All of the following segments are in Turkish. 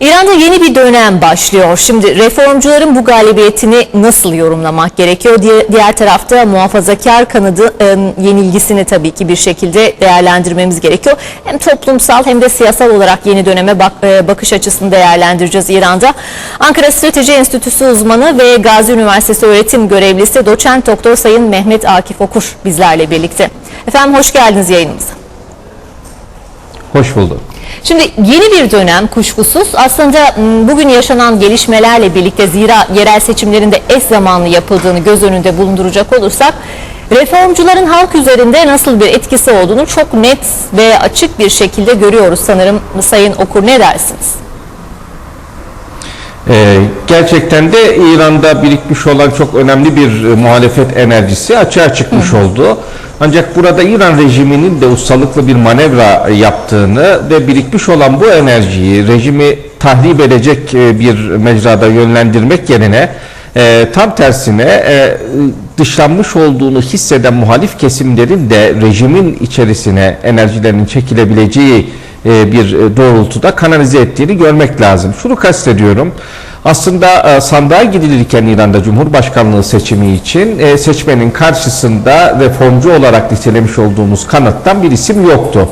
İran'da yeni bir dönem başlıyor. Şimdi reformcuların bu galibiyetini nasıl yorumlamak gerekiyor? Diğer, tarafta muhafazakar kanadın yenilgisini tabii ki bir şekilde değerlendirmemiz gerekiyor. Hem toplumsal hem de siyasal olarak yeni döneme e, bakış açısını değerlendireceğiz İran'da. Ankara Strateji Enstitüsü uzmanı ve Gazi Üniversitesi öğretim görevlisi doçent doktor Sayın Mehmet Akif Okur bizlerle birlikte. Efendim hoş geldiniz yayınımıza. Hoş bulduk. Şimdi yeni bir dönem kuşkusuz aslında m, bugün yaşanan gelişmelerle birlikte zira yerel seçimlerinde eş zamanlı yapıldığını göz önünde bulunduracak olursak reformcuların halk üzerinde nasıl bir etkisi olduğunu çok net ve açık bir şekilde görüyoruz sanırım Sayın Okur ne dersiniz? Ee, gerçekten de İran'da birikmiş olan çok önemli bir e, muhalefet enerjisi açığa çıkmış oldu. Ancak burada İran rejiminin de ustalıklı bir manevra yaptığını ve birikmiş olan bu enerjiyi rejimi tahrip edecek e, bir mecrada yönlendirmek yerine e, tam tersine e, dışlanmış olduğunu hisseden muhalif kesimlerin de rejimin içerisine enerjilerinin çekilebileceği e, bir doğrultuda kanalize ettiğini görmek lazım. Şunu kastediyorum. Aslında e, sandığa gidilirken İran'da Cumhurbaşkanlığı seçimi için e, seçmenin karşısında reformcu olarak nitelemiş olduğumuz kanattan bir isim yoktu.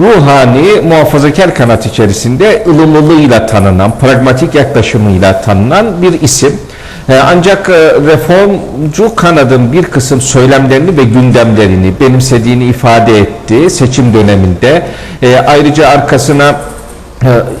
Ruhani muhafazakar kanat içerisinde ılımlılığıyla tanınan, pragmatik yaklaşımıyla tanınan bir isim. E, Ancak reformcu kanadın bir kısım söylemlerini ve gündemlerini benimsediğini ifade etti seçim döneminde. Ayrıca arkasına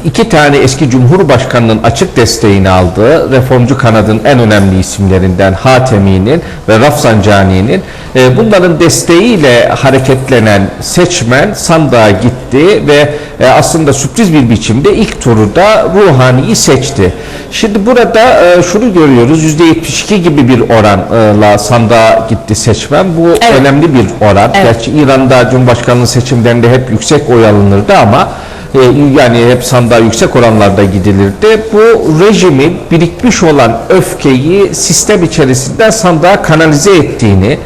iki tane eski cumhurbaşkanının açık desteğini aldığı reformcu kanadın en önemli isimlerinden Hatemi'nin ve Rafsanjani'nin e, bunların desteğiyle hareketlenen seçmen sandığa gitti ve e, aslında sürpriz bir biçimde ilk turda Ruhani'yi seçti. Şimdi burada e, şunu görüyoruz %72 gibi bir oranla sandığa gitti seçmen. Bu Evet. önemli bir oran. Evet. Gerçi İran'da Cumhurbaşkanlığı seçimlerinde hep yüksek oy alınırdı ama e, yani hep sandığa yüksek oranlarda gidilirdi. Bu rejimin birikmiş olan öfkeyi sistem içerisinden sandığa kanalize ettiğini,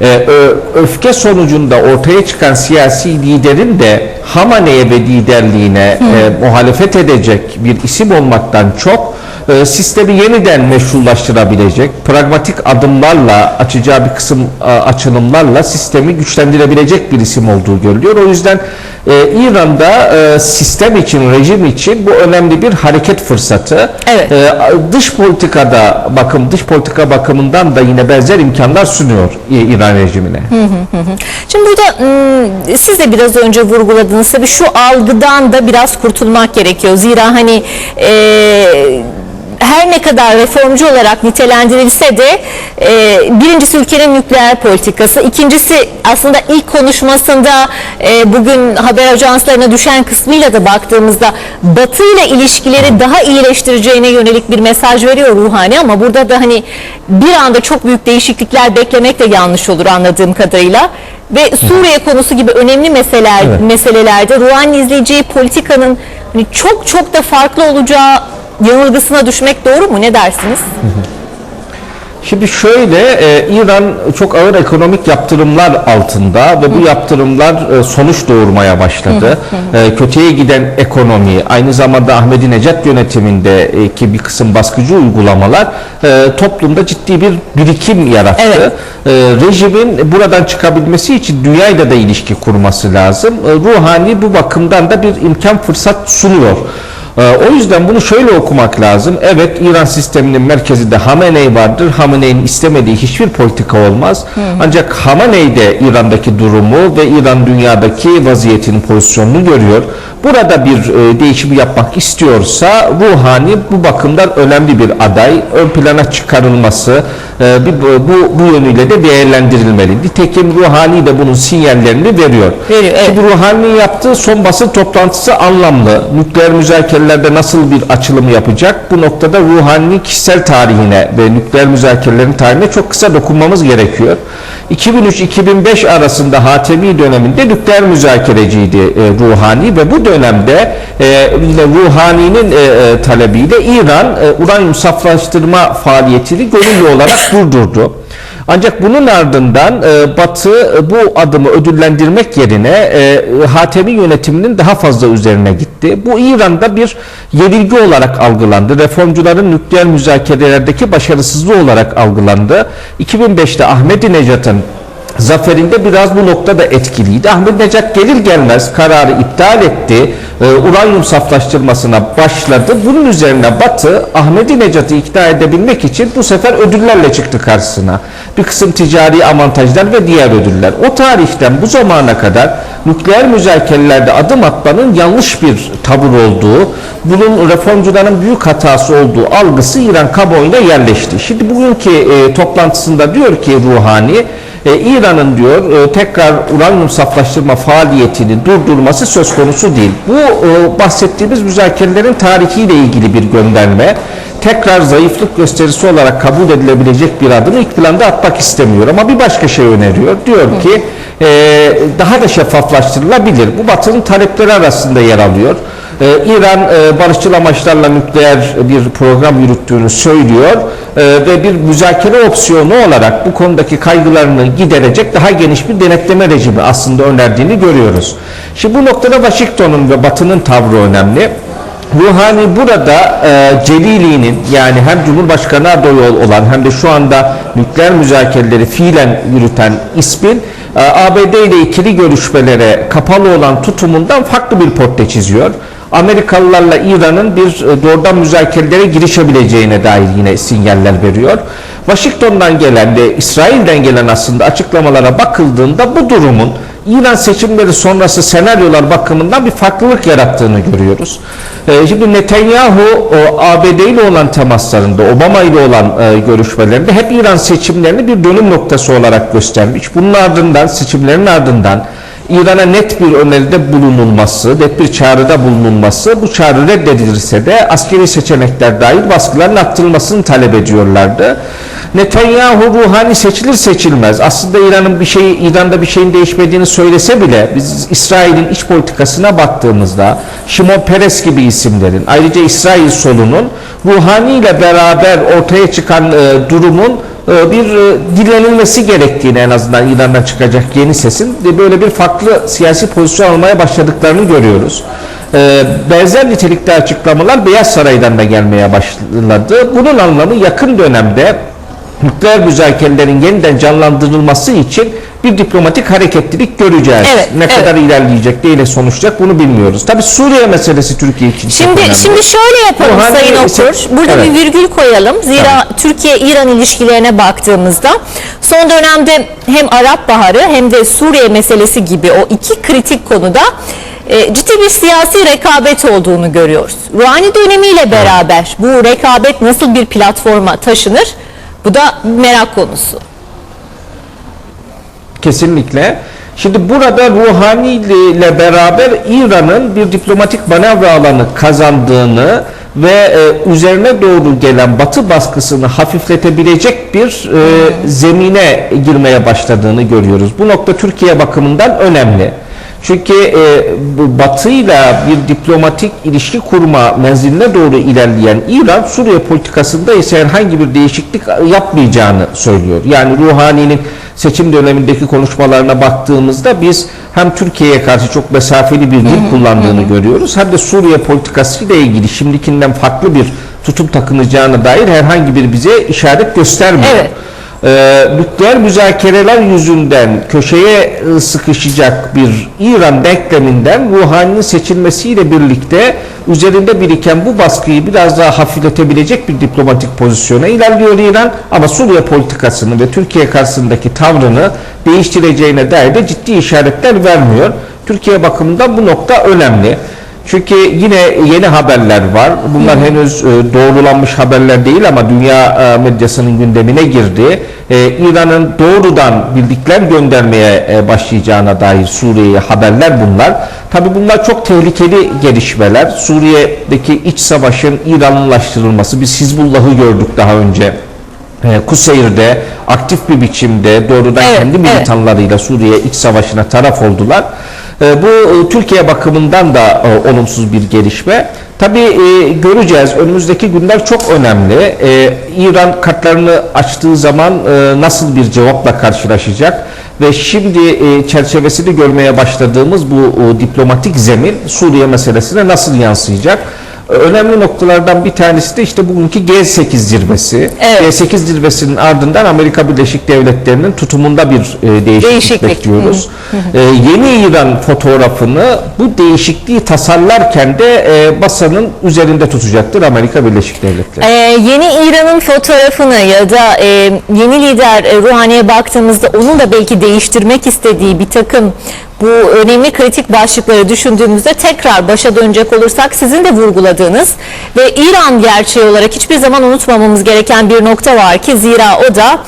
e, öfke sonucunda ortaya çıkan siyasi liderin de Hamane'ye ve liderliğine e, muhalefet edecek bir isim olmaktan çok e, sistemi yeniden meşrulaştırabilecek, pragmatik adımlarla, açacağı bir kısım e, açılımlarla sistemi güçlendirebilecek bir isim olduğu görülüyor. O yüzden e, İran'da e, sistem için, rejim için bu önemli bir hareket fırsatı. Evet. E, dış politikada bakım, dış politika bakımından da yine benzer imkanlar sunuyor İran rejimine. Şimdi burada ım, siz de biraz önce vurguladınız tabii şu algıdan da biraz kurtulmak gerekiyor. Zira hani e, her ne kadar reformcu olarak nitelendirilse de e, birincisi ülkenin nükleer politikası, ikincisi aslında ilk konuşmasında e, bugün haber ajanslarına düşen kısmıyla da baktığımızda Batı ile ilişkileri daha iyileştireceğine yönelik bir mesaj veriyor Ruhani ama burada da hani bir anda çok büyük değişiklikler beklemek de yanlış olur anladığım kadarıyla ve Suriye konusu gibi önemli meseleler Evet. meselelerde Ruhani izleyeceği politikanın hani çok çok da farklı olacağı yanılgısına düşmek doğru mu? Ne dersiniz? Şimdi şöyle, e, İran çok ağır ekonomik yaptırımlar altında ve bu yaptırımlar e, sonuç doğurmaya başladı. E, kötüye giden ekonomi, aynı zamanda Ahmedinecad yönetimindeki bir kısım baskıcı uygulamalar e, toplumda ciddi bir birikim yarattı. Evet. E, rejimin buradan çıkabilmesi için dünyayla da ilişki kurması lazım. E, Ruhani bu bakımdan da bir imkan fırsat sunuyor. Ee, O yüzden bunu şöyle okumak lazım. Evet İran sisteminin merkezinde Hamenei vardır. Hamenei'nin istemediği hiçbir politika olmaz. Ancak Hamenei de İran'daki durumu ve İran dünyadaki vaziyetinin pozisyonunu görüyor. Burada bir e, değişim yapmak istiyorsa Ruhani bu bakımdan önemli bir aday. Ön plana çıkarılması e, bir, bu, bu yönüyle de değerlendirilmeli. Nitekim Ruhani de bunun sinyallerini veriyor. Veriyor, evet. Şimdi Ruhani yaptığı son basın toplantısı anlamlı. Nükleer müzakerelerde nasıl bir açılım yapacak? Bu noktada Ruhani'nin kişisel tarihine ve nükleer müzakerelerin tarihine çok kısa dokunmamız gerekiyor. 2003-2005 arasında Hatemi döneminde nükleer müzakereciydi e, Ruhani ve bu dönemde e, yine Ruhani'nin e, e, talebiyle İran e, uranyum saflaştırma faaliyetini gönüllü olarak durdurdu. Ancak bunun ardından e, Batı e, bu adımı ödüllendirmek yerine e, Hatemi yönetiminin daha fazla üzerine gitti. Bu İran'da bir yenilgi olarak algılandı. Reformcuların nükleer müzakerelerdeki başarısızlığı olarak algılandı. 2005'te Ahmadinejad'ın zaferinde biraz bu noktada etkiliydi. Ahmadinejad gelir gelmez kararı iptal etti. Ee, uranyum saflaştırmasına başladı. Bunun üzerine Batı Ahmadinejad'ı ikna edebilmek için bu sefer ödüllerle çıktı karşısına. Bir kısım ticari avantajlar ve diğer ödüller. O tarihten bu zamana kadar nükleer müzakerelerde adım atmanın yanlış bir tavır olduğu, bunun reformcuların büyük hatası olduğu algısı İran kamuoyuna yerleşti. Şimdi bugünkü e, toplantısında diyor ki Ruhani, e, İran'ın diyor e, tekrar uranyum saflaştırma faaliyetini durdurması söz konusu değil. Bu e, bahsettiğimiz müzakerelerin tarihiyle ilgili bir gönderme. Tekrar zayıflık gösterisi olarak kabul edilebilecek bir adımı ilk planda atmak istemiyor ama bir başka şey öneriyor. Diyor ki e, daha da şeffaflaştırılabilir. Bu Batı'nın talepleri arasında yer alıyor. Ee, İran e, barışçıl amaçlarla nükleer bir program yürüttüğünü söylüyor Ee, ve bir müzakere opsiyonu olarak bu konudaki kaygılarını giderecek daha geniş bir denetleme rejimi aslında önerdiğini görüyoruz. Şimdi bu noktada Washington'un ve Batı'nın tavrı önemli. Ruhani burada e, Celili'nin yani hem Cumhurbaşkanı adayı olan hem de şu anda nükleer müzakereleri fiilen yürüten ismin e, ABD ile ikili görüşmelere kapalı olan tutumundan farklı bir portre çiziyor. Amerikalılarla İran'ın bir e, doğrudan müzakerelere girişebileceğine dair yine sinyaller veriyor. Washington'dan gelen ve İsrail'den gelen aslında açıklamalara bakıldığında bu durumun İran seçimleri sonrası senaryolar bakımından bir farklılık yarattığını görüyoruz. Ee, şimdi Netanyahu ABD ile olan temaslarında, Obama ile olan e, görüşmelerinde hep İran seçimlerini bir dönüm noktası olarak göstermiş. Bunun ardından, seçimlerin ardından İran'a net bir öneride bulunulması, net bir çağrıda bulunulması, bu çağrı reddedilirse de askeri seçenekler dahil baskıların arttırılmasını talep ediyorlardı. Netanyahu ruhani seçilir seçilmez. Aslında İran'ın bir şeyi, İran'da bir şeyin değişmediğini söylese bile biz İsrail'in iç politikasına baktığımızda Şimon Peres gibi isimlerin, ayrıca İsrail solunun ruhani ile beraber ortaya çıkan e, durumun e, bir e, dinlenilmesi gerektiğini en azından İran'dan çıkacak yeni sesin de böyle bir farklı siyasi pozisyon almaya başladıklarını görüyoruz. E, Benzer nitelikte açıklamalar Beyaz Saray'dan da gelmeye başladı. Bunun anlamı yakın dönemde nükleer müzakerelerin yeniden canlandırılması için bir diplomatik hareketlilik göreceğiz. Evet, ne evet. kadar ilerleyecek, neyle sonuçlanacak bunu bilmiyoruz. Tabii Suriye meselesi Türkiye için Şimdi önemli. şimdi şöyle yapalım Bu Sayın Okur. Burada Evet. bir virgül koyalım. Zira Türkiye-İran ilişkilerine baktığımızda son dönemde hem Arap Baharı hem de Suriye meselesi gibi o iki kritik konuda e, ciddi bir siyasi rekabet olduğunu görüyoruz. Ruhani dönemiyle beraber bu rekabet nasıl bir platforma taşınır? Bu da merak konusu. Kesinlikle. Şimdi burada Ruhani ile beraber İran'ın bir diplomatik manevra alanı kazandığını ve e, üzerine doğru gelen Batı baskısını hafifletebilecek bir e, zemine girmeye başladığını görüyoruz. Bu nokta Türkiye bakımından önemli. Çünkü e, bu Batı'yla bir diplomatik ilişki kurma menziline doğru ilerleyen İran, Suriye politikasında ise herhangi bir değişiklik yapmayacağını söylüyor. Yani Ruhani'nin seçim dönemindeki konuşmalarına baktığımızda biz hem Türkiye'ye karşı çok mesafeli bir dil kullandığını görüyoruz hem de Suriye politikası ile ilgili şimdikinden farklı bir tutum takınacağına dair herhangi bir bize işaret göstermiyor. Evet. Ee, nükleer müzakereler yüzünden köşeye e, sıkışacak bir İran denkleminden Ruhani'nin seçilmesiyle birlikte üzerinde biriken bu baskıyı biraz daha hafifletebilecek bir diplomatik pozisyona ilerliyor İran ama Suriye politikasını ve Türkiye karşısındaki tavrını değiştireceğine dair de ciddi işaretler vermiyor. Türkiye bakımından bu nokta önemli. Çünkü yine yeni haberler var. Bunlar henüz e, doğrulanmış haberler değil ama dünya e, medyasının gündemine girdi. E, İran'ın doğrudan bildikler göndermeye başlayacağına dair Suriye'ye haberler bunlar. Tabi bunlar çok tehlikeli gelişmeler. Suriye'deki iç savaşın İranlılaştırılması, biz Hizbullah'ı gördük daha önce. Kuseyir'de aktif bir biçimde doğrudan Evet, kendi evet. militanlarıyla Suriye iç savaşına taraf oldular. E, bu e, Türkiye bakımından da e, olumsuz bir gelişme. Tabii e, göreceğiz. Önümüzdeki günler çok önemli. İran kartlarını açtığı zaman nasıl bir cevapla karşılaşacak ve şimdi çerçevesini görmeye başladığımız bu diplomatik zemin Suriye meselesine nasıl yansıyacak? Önemli noktalardan bir tanesi de işte bugünkü G8 zirvesi. Evet. G8 zirvesinin ardından Amerika Birleşik Devletleri'nin tutumunda bir e, değişiklik, Değişiklik. bekliyoruz. E, yeni İran fotoğrafını bu değişikliği tasarlarken de e, basanın üzerinde tutacaktır Amerika Birleşik Devletleri. Ee, yeni İran'ın fotoğrafını ya da e, yeni lider e, Ruhani'ye baktığımızda onun da belki değiştirmek istediği bir takım bu önemli kritik başlıkları düşündüğümüzde tekrar başa dönecek olursak sizin de vurguladığınız ve İran gerçeği olarak hiçbir zaman unutmamamız gereken bir nokta var ki zira o da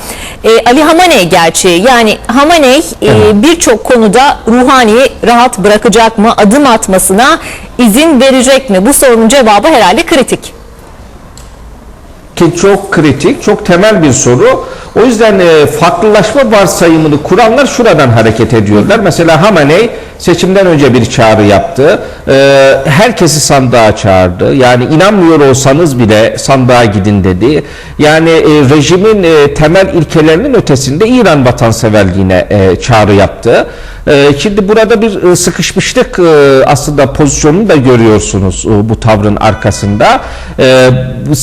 e, Ali Hamaney gerçeği. Yani Hamaney e, birçok konuda Ruhani'yi rahat bırakacak mı, adım atmasına izin verecek mi? Bu sorunun cevabı herhalde kritik. Ki çok kritik, çok temel bir soru. O yüzden e, farklılaşma varsayımını kuranlar şuradan hareket ediyorlar. Mesela Hamenei seçimden önce bir çağrı yaptı. E, herkesi sandığa çağırdı. Yani inanmıyor olsanız bile sandığa gidin dedi. Yani e, rejimin e, temel ilkelerinin ötesinde İran vatanseverliğine e, çağrı yaptı. E, şimdi burada bir e, sıkışmışlık e, aslında pozisyonunu da görüyorsunuz e, bu tavrın arkasında. E, bu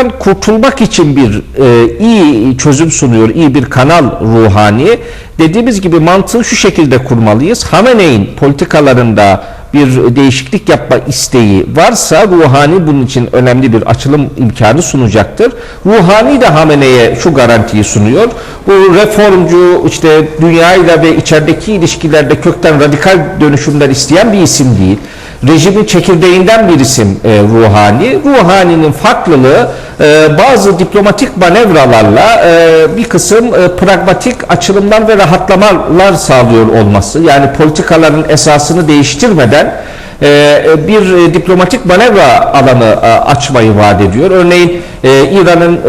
sıkışmışlıktan kurtulmak için bir e, iyi çözüm sunuyor, iyi bir kanal ruhani. Dediğimiz gibi mantığı şu şekilde kurmalıyız. Hamene'in politikalarında bir değişiklik yapma isteği varsa Ruhani bunun için önemli bir açılım imkanı sunacaktır. Ruhani de Hamene'ye şu garantiyi sunuyor. Bu reformcu işte dünyayla ve içerideki ilişkilerde kökten radikal dönüşümler isteyen bir isim değil. Rejimin çekirdeğinden bir isim e, Ruhani. Ruhani'nin farklılığı e, bazı diplomatik manevralarla e, bir kısım e, pragmatik açılımlar ve rahatlamalar sağlıyor olması. Yani politikaların esasını değiştirmeden e, bir e, diplomatik manevra alanı e, açmayı vaat ediyor. Örneğin İran'ın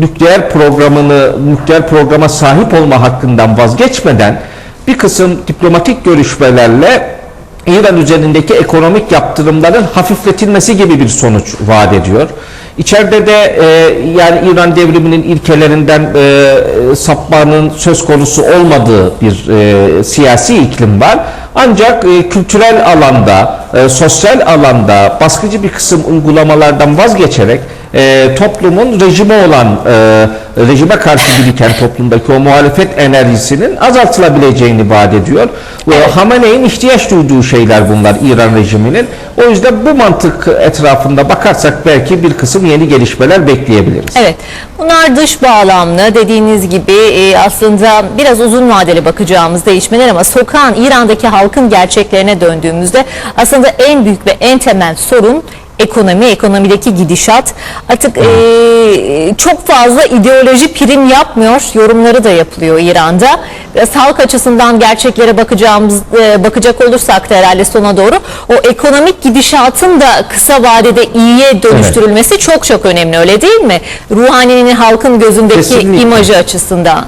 nükleer programını, nükleer programa sahip olma hakkından vazgeçmeden bir kısım diplomatik görüşmelerle İran üzerindeki ekonomik yaptırımların hafifletilmesi gibi bir sonuç vaat ediyor. İçeride de e, yani İran devriminin ilkelerinden e, sapmanın söz konusu olmadığı bir e, siyasi iklim var. Ancak e, kültürel alanda, e, sosyal alanda baskıcı bir kısım uygulamalardan vazgeçerek e, toplumun rejime olan e, rejime karşı biriken toplumdaki o muhalefet enerjisinin azaltılabileceğini vaat ediyor. Evet. Hamene'in ihtiyaç duyduğu şeyler bunlar İran rejiminin. O yüzden bu mantık etrafında bakarsak belki bir kısım yeni gelişmeler bekleyebiliriz. Evet. Bunlar dış bağlamlı. Dediğiniz gibi e, aslında biraz uzun vadeli bakacağımız değişmeler ama sokağın İran'daki halkın gerçeklerine döndüğümüzde aslında en büyük ve en temel sorun ekonomi, ekonomideki gidişat. Artık e, çok fazla ideoloji prim yapmıyor, yorumları da yapılıyor İran'da. Biraz halk açısından gerçeklere bakacağımız e, bakacak olursak da herhalde sona doğru o ekonomik gidişatın da kısa vadede iyiye dönüştürülmesi çok çok önemli öyle değil mi? Ruhani'nin halkın gözündeki Kesinlikle. imajı açısından.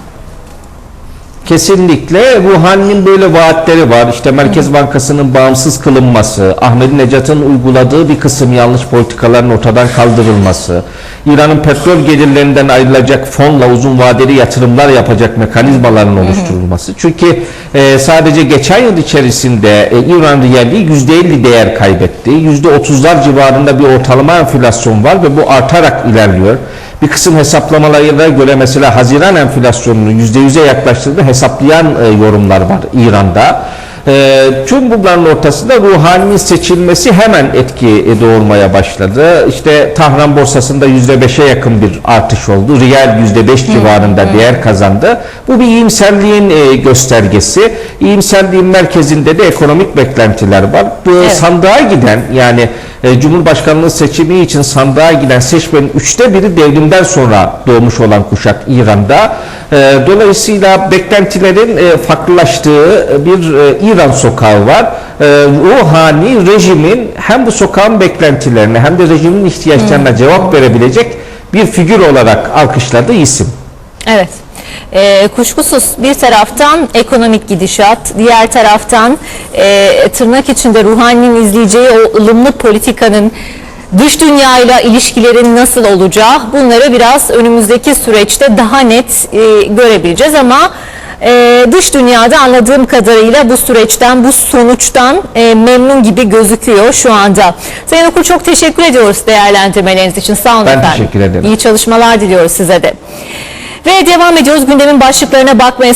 Kesinlikle Ruhani'nin böyle vaatleri var. İşte Merkez Bankası'nın bağımsız kılınması, Ahmadinejad'ın uyguladığı bir kısım yanlış politikaların ortadan kaldırılması, İran'ın petrol gelirlerinden ayrılacak fonla uzun vadeli yatırımlar yapacak mekanizmaların oluşturulması. Çünkü e, sadece geçen yıl içerisinde e, İran riyali %50 değer kaybetti. %30'lar civarında bir ortalama enflasyon var ve bu artarak ilerliyor. Bir kısım hesaplamalara göre mesela Haziran enflasyonunun %100'e yaklaştığını hesaplayan e, yorumlar var İran'da. E, tüm bunların ortasında Ruhani'nin seçilmesi hemen etki e, doğurmaya başladı. İşte Tahran borsasında %5'e yakın bir artış oldu. Riyal %5 civarında değer kazandı. Bu bir iyimserliğin e, göstergesi. İyimserliğin merkezinde de ekonomik beklentiler var. Bu Evet. sandığa giden yani e, Cumhurbaşkanlığı seçimi için sandığa giden seçmenin üçte biri devrimden sonra doğmuş olan kuşak İran'da. E, dolayısıyla beklentilerin e, farklılaştığı bir e, İran sokağı var. E, ruhani rejimin hem bu sokağın beklentilerine hem de rejimin ihtiyaçlarına cevap verebilecek bir figür olarak alkışladığı isim. Evet. E, kuşkusuz bir taraftan ekonomik gidişat, diğer taraftan e, tırnak içinde ruhaninin izleyeceği o ılımlı politikanın dış dünyayla ilişkilerin nasıl olacağı bunları biraz önümüzdeki süreçte daha net e, görebileceğiz ama e, dış dünyada anladığım kadarıyla bu süreçten, bu sonuçtan e, memnun gibi gözüküyor şu anda. Sayın Okur çok teşekkür ediyoruz değerlendirmeleriniz için. Sağ olun Ben efendim. teşekkür ederim. İyi çalışmalar diliyoruz size de. Ve devam ediyoruz gündemin başlıklarına bakmaya.